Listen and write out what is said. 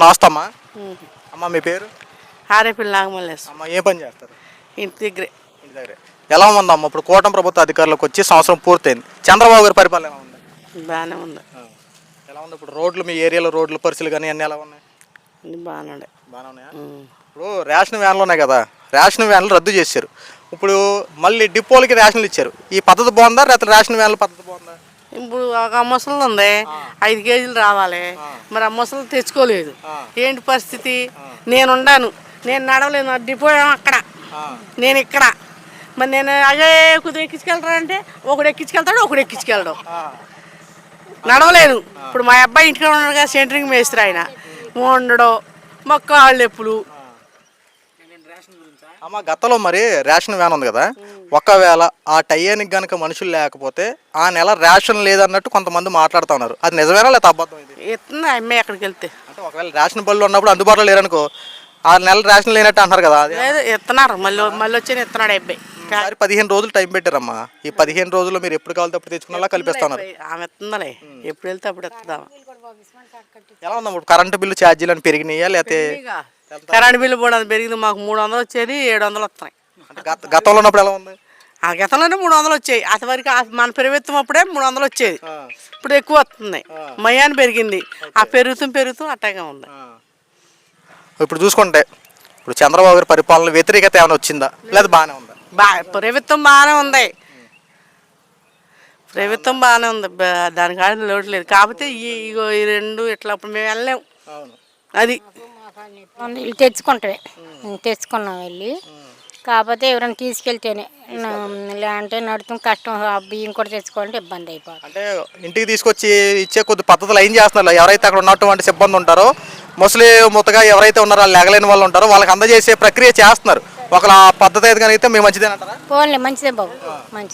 నమస్తే అమ్మా మీ పేరు? ఆరేపల్లి నాగమల్లేస్తాం అమ్మ ఏ పని చేస్తారు? ఇంటి దగ్గరే. ఇంటి దగ్గరే. ఎలా ఉందమ్మా? ఇప్పుడు కూటమి ప్రభుత్వ అధికారులకు వచ్చి సంవత్సరం పూర్తయింది. చంద్రబాబు గారి పరిపాలన ఎలా ఉంది? బాగానే ఉంది. ఎలా ఉంది? ఇప్పుడు రోడ్లు మీ ఏరియాలో రోడ్లు పరిస్థితులు కానీ అన్నీ ఎలా ఉన్నాయి? బాగానే ఉండే బాగానే ఉన్నాయా. ఇప్పుడు రేషన్ వ్యాన్లు ఉన్నాయి కదా. రేషన్ వ్యాన్లు రద్దు చేశారు. ఇప్పుడు మళ్ళీ డిపోలకి రేషన్లు ఇచ్చారు. ఈ పద్ధతి బాగుందా? లేకపోతే రేషన్ వ్యాన్ల పద్ధతి బాగుందా? ఇప్పుడు ఒక ముసలి ఉంది. ఐదు కేజీలు రావాలి. మరి ఆ ముసలి తెచ్చుకోలేదు. ఏంటి పరిస్థితి? నేను ఉండాను నేను నడవలేను డిపో అక్కడ. నేను ఇక్కడ. మరి నేను అదే కుదిరి ఎక్కించుకెళ్తాడు అంటే ఒకడు ఎక్కించుకెళ్తాడు ఒకడు ఎక్కించుకెళ్ళడు. నడవలేను ఇప్పుడు మా అబ్బాయి ఇంటికి ఉన్నాడు కదా సెంటరింగ్ మేస్త్రి ఆయన. ఉండడు మొక్క వాళ్ళు ఎప్పుడు అమ్మ గతంలో మరి రేషన్ వ్యాన్ ఉంది కదా? ఒకవేళ ఆ టైయానికి గనక మనుషులు లేకపోతే ఆ నెల రేషన్ లేదన్నట్టు కొంతమంది మాట్లాడుతూ ఉన్నారు. అది నిజమేనా లేదా అబద్ధం ఇది? అమ్మాయి అక్కడికి వెళ్తే. అంటే ఒకవేళ రేషన్ బళ్ళు ఉన్నప్పుడు అందుబాటులో లేరనుకో ఆ నెల రేషన్ లేనట్టు అంటారు కదా? అది లేదు ఎత్తున్నారు. మళ్ళీ మళ్ళీ వచ్చి ఎత్తున్నాడు ఆ అబ్బాయి పదిహేను రోజులు టైం పెట్టారమ్మా. ఈ పదిహేను రోజుల్లో మీరు ఎప్పుడు కావాలితే అప్పుడు తెచ్చుకునేలా కల్పిస్తున్నారు ఆమె ఎత్తుందలే. ఎప్పుడు వెళ్తే అప్పుడు ఎలా ఇప్పుడు కరెంటు బిల్లు ఛార్జీలు అని పెరిగినాయా లేకపోతే కరెంట్ బిల్లు కూడా పెరిగింది. మాకు మూడు వందలు వచ్చేది ఏడు వందలు వస్తున్నాయి. గత గతంలో ఉన్నప్పుడు ఎలా ఉంది? ఆ గతంలోనే మూడు వందలు వచ్చాయి. అది వరకు ఆ మన పెరుగుతాం అప్పుడే మూడు వందలు వచ్చేది. ఇప్పుడు ఎక్కువ వస్తుంది. మయాన్ని పెరిగింది. ఆ పెరుగుతూ పెరుగుతూ అట్టాగే ఉంది. ఇప్పుడు చూసుకుంటే ఇప్పుడు చంద్రబాబు గారి పరిపాలన వ్యతిరేకత ఏమైనా వచ్చిందా? లేదా బాగానే ఉందా? బా ప్రభుత్వం బాగానే ఉంది. ప్రభుత్వం బాగానే ఉంది. బా- దాని లోటు లేదు. కాకపోతే ఈ ఇగో ఈ రెండు ఇట్లా అప్పుడు మేము వెళ్ళలేము అవును. అది వెళ్ళి తెచ్చుకుంటామే. తెచ్చుకున్నాం వెళ్ళి. కాకపోతే ఎవరైనా తీసుకెళ్తేనే లేదంటే నడుతూ కష్టం బియ్యం కూడా తెచ్చుకోవాలంటే ఇబ్బంది అయిపోతుంది అంటే ఇంటికి తీసుకొచ్చి ఇచ్చే కొద్ది పద్ధతులు ఏం చేస్తున్నారు? ఎవరైతే అక్కడ ఉన్నటువంటి సిబ్బంది ఉంటారో ముసలి ముత్తగా ఎవరైతే ఉన్నారో వాళ్ళు లేగలేని వాళ్ళు ఉంటారో వాళ్ళకి అందజేసే ప్రక్రియ చేస్తున్నారు. ఒకవేళ ఆ పద్ధతి అయితే కనుక మేము మంచిదేనంటారా? పోన్లే మంచిదే బాబు మంచిది.